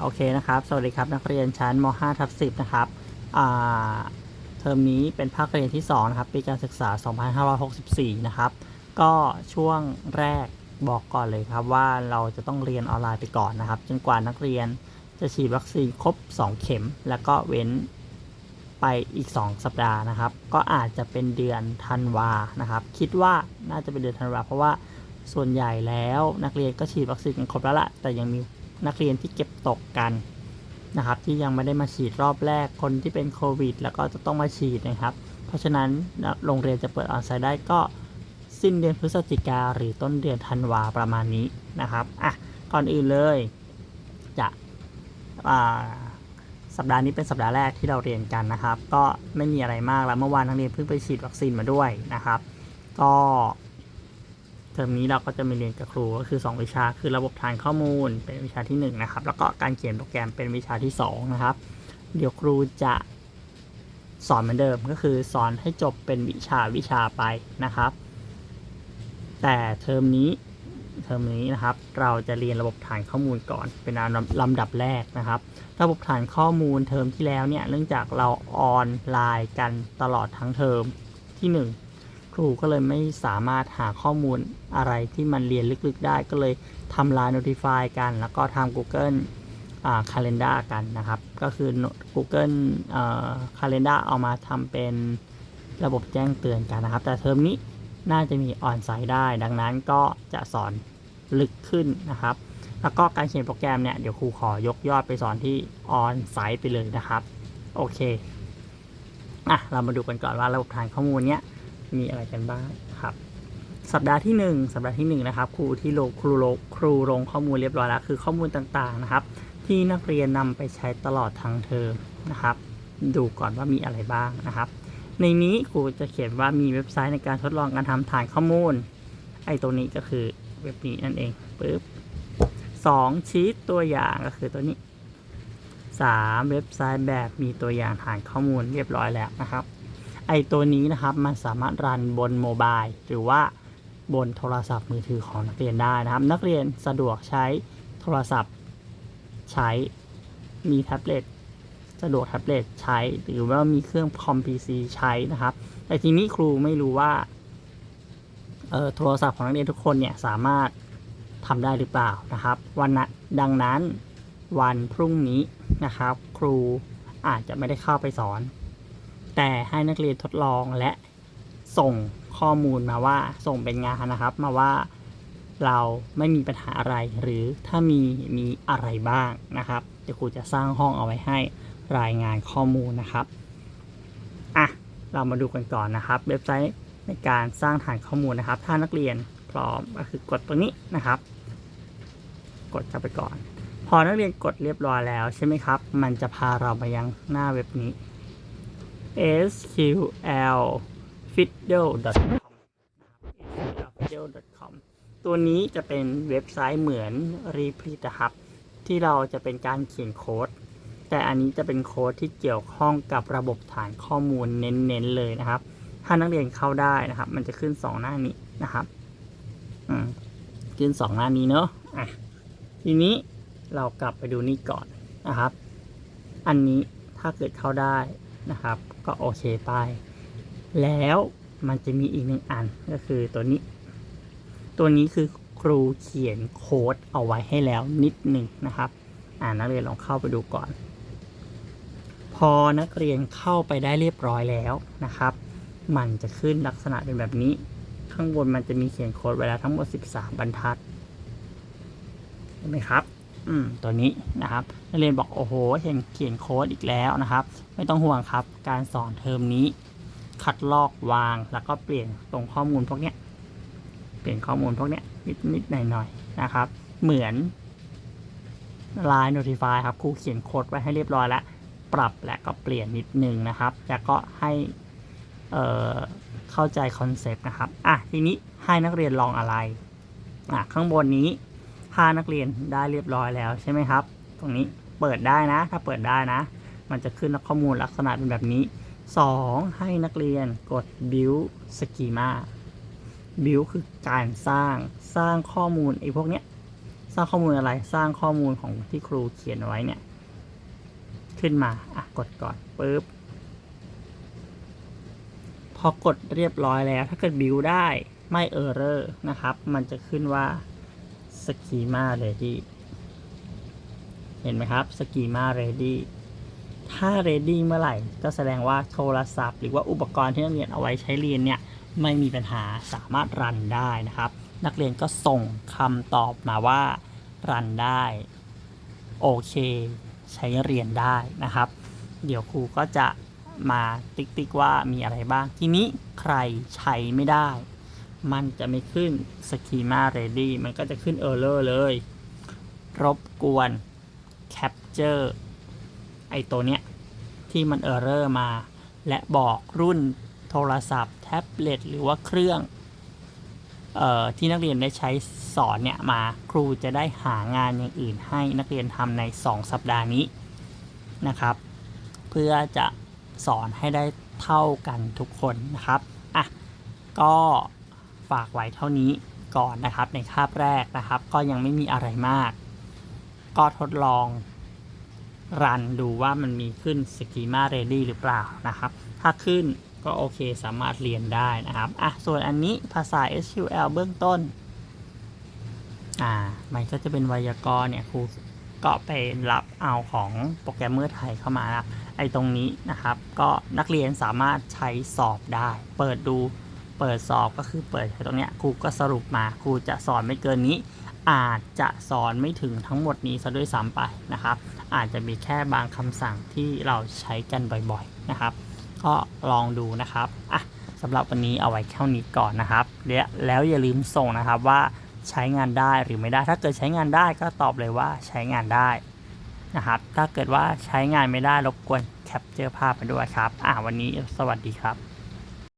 โอเคนะครับ สวัสดีครับนักเรียนชั้นม .5 ทับ10 นะครับเทอมนี้เป็นภาคเรียนที่ 2 นะครับ ปีการศึกษา 2564 นะครับ ก็ช่วงแรกบอกก่อนเลยครับว่าเราจะต้องเรียนออนไลน์ไปก่อนนะครับ จนกว่านักเรียนจะฉีดวัคซีนครบ 2 เข็ม แล้วก็เว้นไปอีก 2 สัปดาห์นะครับ ก็อาจจะเป็นเดือนธันวานะครับ คิดว่าน่าจะเป็นเดือนธันวาเพราะว่าส่วนใหญ่แล้วนักเรียนก็ฉีดวัคซีนกันครบแล้วละแต่ยังมี นักเรียนที่เก็บตกกันนะครับ ที่ยังไม่ได้มาฉีดรอบแรกคนที่เป็นโควิด แล้วก็จะต้องมาฉีดนะครับ เพราะฉะนั้นโรงเรียนจะเปิดออนไลน์ได้ก็สิ้นเดือนพฤศจิกาหรือต้นเดือนธันวาประมาณนี้นะครับอะก่อนอื่นเลย จะอ่าสัปดาห์นี้เป็นสัปดาห์แรกที่เราเรียนกันนะครับ ก็ไม่มีอะไรมากแล้วเมื่อวานนักเรียนเพิ่งไปฉีดวัคซีนมาด้วยนะครับ ก็ เทอมนี้เราก็จะมีเรียนกับครูก็คือ 2 วิชาคือระบบฐานข้อมูลเป็นวิชาที่ 1 นะครับ แล้วก็การเขียนโปรแกรมเป็นวิชาที่ 2 นะครับ เดี๋ยวครูจะสอนเหมือนเดิมก็คือสอนให้จบเป็นวิชาวิชาไปนะครับ แต่เทอมนี้เทอมนี้นะครับ เราจะเรียนระบบฐานข้อมูลก่อนเป็นลำลำดับแรกนะครับ ระบบฐานข้อมูลเทอมที่แล้วเนี่ยเนื่องจากเราออนไลน์กันตลอดทั้งเทอมที่ 1 ครูก็เลยไม่สามารถหาข้อมูลอะไรที่มันเรียนลึกๆได้ก็เลยทำไลน์ notify กัน แล้วก็ทำ Google อ่า Calendar กันนะครับ ก็คือ Google เอ่อ Calendar เอามาทำเป็นระบบแจ้งเตือนกันนะครับ แต่เทอมนี้น่าจะมีออนไซต์ได้ ดังนั้นก็จะสอนลึกขึ้นนะครับ แล้วก็การเขียนโปรแกรมเนี่ย เดี๋ยวครูขอยกยอดไปสอนที่ออนไซต์ไปเลยนะครับ โอเค อะ เรามาดูกันก่อนว่าระบบฐานข้อมูลเนี้ย มีอะไรกันบ้างครับสัปดาห์ที่ 1 สัปดาห์ที่1นะครับครูที่ลงครูลงครูลงข้อมูลเรียบร้อยแล้ว คือข้อมูลต่างๆนะครับ ที่นักเรียนนำไปใช้ตลอดทั้งเทอมนะครับ ดูก่อนว่ามีอะไรบ้างนะครับ ในนี้ครูจะเขียนว่ามีเว็บไซต์ในการทดลองการทำฐานข้อมูล ไอ้ตัวนี้ก็คือเว็บนี้นั่นเองปึ๊บสองชีตตัวอย่างก็คือตัวนี้สามเว็บไซต์แบบมีตัวอย่างฐานข้อมูลเรียบร้อยแล้วนะครับ ไอตัวนี้นะครับมันสามารถรันบนโมบายหรือว่าบนโทรศัพท์มือถือของนักเรียนได้นะครับ นักเรียนสะดวกใช้โทรศัพท์ ใช้มีแท็บเล็ตสะดวกแท็บเล็ตใช้ หรือว่ามีเครื่องคอมพีซีใช้นะครับ แต่ทีนี้ครูไม่รู้ว่าโทรศัพท์ของนักเรียนทุกคนเนี่ยสามารถทำได้หรือเปล่านะครับ วันนะดังนั้นวันพรุ่งนี้นะครับ ครูอาจจะไม่ได้เข้าไปสอน แต่ให้นักเรียนทดลองและส่งข้อมูลมาว่าส่งเป็นงานนะครับมาว่าเราไม่มีปัญหาอะไรหรือถ้ามีมีอะไรบ้างนะครับเดี๋ยวครูจะสร้างห้องเอาไว้ให้รายงานข้อมูลนะครับอะเรามาดูกันก่อนนะครับ เว็บไซต์ในการสร้างฐานข้อมูลนะครับ ถ้านักเรียนพร้อมก็คือกดตัวนี้นะครับ กดเข้าไปก่อน พอนักเรียนกดเรียบร้อยแล้วใช่ไหมครับ มันจะพาเรามายังหน้าเว็บนี้ sqlfiddle.com sqlfiddle.com ตัวนี้จะเป็นเว็บไซต์เหมือน Replete นะครับที่เราจะเป็นการเขียนโค้ด แต่อันนี้จะเป็นโค้ดที่เกี่ยวข้องกับระบบฐานข้อมูลเน้นๆเลยนะครับ ถ้านักเรียนเข้าได้นะครับ มันจะขึ้น 2 หน้านี้นะครับขึ้น 2 หน้านี้เนอะอะทีนี้เรากลับไปดูนี่ก่อนนะครับ อันนี้ถ้าเกิดเข้าได้ นะครับ ก็โอเคไป แล้วมันจะมีอีกหนึ่งอันก็คือตัวนี้ ตัวนี้คือครูเขียนโค้ดเอาไว้ให้แล้วนิดหนึ่งนะครับ อ่านักเรียนลองเข้าไปดูก่อน พอนักเรียนเข้าไปได้เรียบร้อยแล้วนะครับ มันจะขึ้นลักษณะเป็นแบบนี้ ข้างบนมันจะมีเขียนโค้ดไว้แล้วทั้งหมด 13 บรรทัดเห็นไหมครับ อืมตัวนี้นะครับนักเรียนบอกโอ้โหเห็นเขียนโค้ดอีกแล้วนะครับ ไม่ต้องห่วงครับ การสอนเทอมนี้ คัดลอกวางแล้วก็เปลี่ยนตรงข้อมูลพวกเนี้ยเปลี่ยนข้อมูลพวกเนี้ยนิดนิดหน่อยหน่อยนะครับ เหมือน Line Notify ครับครูเขียนโค้ดไว้ให้เรียบร้อยแล้วปรับและก็เปลี่ยนนิดนึงนะครับ แล้วก็ให้เออเข้าใจคอนเซปต์นะครับอะทีนี้ให้นักเรียนลองอะไรอะข้างบนนี้ ถ้านักเรียนได้เรียบร้อยแล้วใช่ไหมครับ ตรงนี้เปิดได้นะ ถ้าเปิดได้นะ มันจะขึ้นข้อมูลลักษณะเป็นแบบนี้ 2. ให้นักเรียนกด build schema build คือการสร้างสร้างข้อมูลไอ้พวกเนี้ยสร้างข้อมูลอะไรสร้างข้อมูลของที่ครูเขียนไว้เนี่ย ขึ้นมาอะกดก่อนปุ๊บพอกดเรียบร้อยแล้ว ถ้าเกิดบิวได้ไม่เออร์เรอร์นะครับ มันจะขึ้นว่า schema ready เห็นไหมครับ schema ready ถ้า ready เมื่อไหร่ ก็แสดงว่าโทรศัพท์ หรือว่าอุปกรณ์ที่นักเรียนเอาไว้ใช้เรียนเนี่ยไม่มีปัญหาสามารถรันได้นะครับ นักเรียนก็ส่งคำตอบมาว่ารันได้ โอเค ใช้เรียนได้นะครับ เดี๋ยวครูก็จะมาติ๊กติ๊กว่ามีอะไรบ้าง ทีนี้ใครใช้ไม่ได้ มันจะไม่ขึ้น schema ready มันก็จะขึ้น error เลย รบกวน capture ไอตัวเนี้ย ที่มัน error มา และบอกรุ่นโทรศัพท์ แท็บเล็ต หรือว่าเครื่องเอ่อที่นักเรียนได้ใช้สอนเนี่ยมาครูจะได้หางานอย่างอื่นให้นักเรียนทำใน 2 สัปดาห์นี้นะครับ เพื่อจะสอนให้ได้เท่ากันทุกคนนะครับ อะ ก็ากไว้เท่านี้ก่อนนะครับ ในคาบแรกนะครับ ก็ยังไม่มีอะไรมาก ก็ทดลองรันดูว่ามันมีขึ้น schema ready หรือเปล่านะครับ ถ้าขึ้นก็โอเคสามารถเรียนได้นะครับอะส่วนอันนี้ภาษา SQL เบื้องต้นอ่ามันก็จะเป็นไวยากรณ์เนี่ยครูก็ไปรับเอาของโปรแกรมเมอร์ไทยเข้ามานะครับไอ้ตรงนี้นะครับ ก็นักเรียนสามารถใช้สอบได้ เปิดดู เปิดสอบก็คือเปิดตรงเนี้ยครูก็สรุปมาครูจะสอนไม่เกินนี้ อาจจะสอนไม่ถึงทั้งหมดนี้ซะด้วยซ้ำไปนะครับ อาจจะมีแค่บางคำสั่งที่เราใช้กันบ่อยๆนะครับ ก็ลองดูนะครับอะสำหรับวันนี้เอาไว้เท่านี้ก่อนนะครับแล้วอย่าลืมส่งนะครับว่าใช้งานได้หรือไม่ได้ ถ้าเกิดใช้งานได้ก็ตอบเลยว่าใช้งานได้นะครับ ถ้าเกิดว่าใช้งานไม่ได้รบกวนแคปเจอร์ภาพไปด้วยครับ อะวันนี้สวัสดีครับ